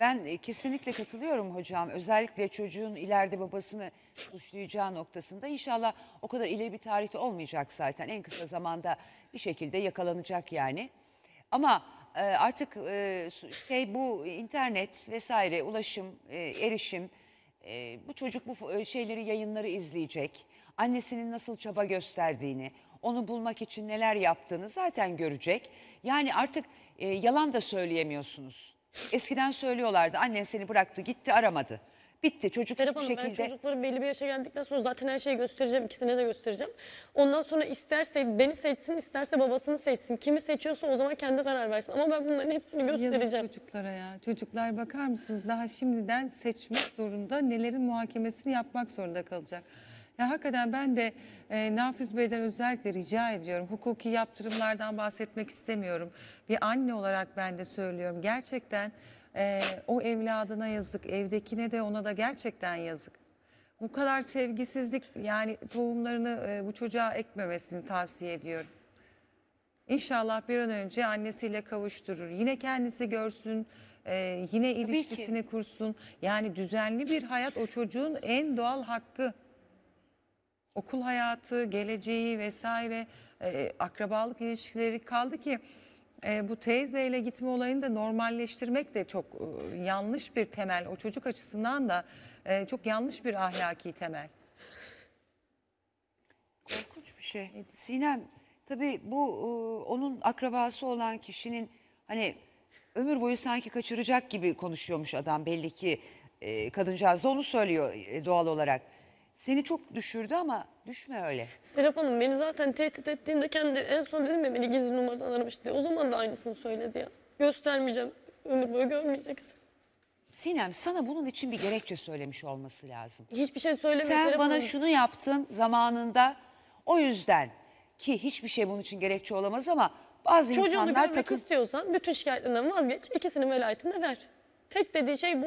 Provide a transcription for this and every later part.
Ben e, kesinlikle katılıyorum hocam. Özellikle çocuğun ileride babasını suçlayacağı noktasında inşallah o kadar ileri bir tarihte olmayacak zaten. En kısa zamanda bir şekilde yakalanacak yani. Ama e, artık e, şey bu internet vesaire ulaşım, erişim bu çocuk bu şeyleri yayınları izleyecek. Annesinin nasıl çaba gösterdiğini, onu bulmak için neler yaptığını zaten görecek. Yani artık e, yalan da söyleyemiyorsunuz. Eskiden söylüyorlardı annen seni bıraktı gitti aramadı. Bitti çocuk Serap bir Hanım ben şekilde... çocukların belli bir yaşa geldikten sonra zaten her şeyi göstereceğim. ikisine de göstereceğim. Ondan sonra isterse beni seçsin isterse babasını seçsin. Kimi seçiyorsa o zaman kendi karar versin. Ama ben bunların hepsini göstereceğim. Yazık çocuklara ya. Çocuklar bakar mısınız daha şimdiden seçmek zorunda, nelerin muhakemesini yapmak zorunda kalacak. Ya hakikaten ben de e, Nafiz Bey'den özellikle rica ediyorum. Hukuki yaptırımlardan bahsetmek istemiyorum. Bir anne olarak ben de söylüyorum. Gerçekten e, o evladına yazık, evdekine de ona da gerçekten yazık. Bu kadar sevgisizlik yani tohumlarını e, bu çocuğa ekmemesini tavsiye ediyorum. İnşallah bir an önce annesiyle kavuşturur. Yine kendisi görsün, e, yine ki. ilişkisini kursun. Yani düzenli bir hayat o çocuğun en doğal hakkı. Okul hayatı, geleceği vesaire, e, akrabalık ilişkileri kaldı ki e, bu teyzeyle gitme olayını da normalleştirmek de çok e, yanlış bir temel. O çocuk açısından da e, çok yanlış bir ahlaki temel. Korkunç bir şey. Sinem tabii bu e, onun akrabası olan kişinin hani ömür boyu sanki kaçıracak gibi konuşuyormuş adam belli ki e, kadıncağız da onu söylüyor e, doğal olarak. Seni çok düşürdü ama düşme öyle. Serap Hanım beni zaten tehdit ettiğinde kendi en son dedim ya beni gizli numaradan aramış diye. O zaman da aynısını söyledi ya. Göstermeyeceğim. Ömür boyu görmeyeceksin. Sinem sana bunun için bir gerekçe söylemiş olması lazım. Hiçbir şey söylemiyor Sen Serap bana Hanım. şunu yaptın zamanında o yüzden ki hiçbir şey bunun için gerekçe olamaz ama bazı Çocuğunu insanlar görmek takım istiyorsan bütün şikayetlerinden vazgeç. ikisinin velayetini de ver. Tek dediği şey bu.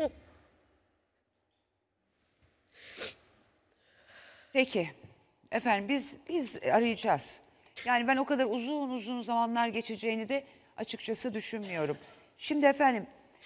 Peki. Efendim biz biz arayacağız. Yani ben o kadar uzun uzun zamanlar geçeceğini de açıkçası düşünmüyorum. Şimdi efendim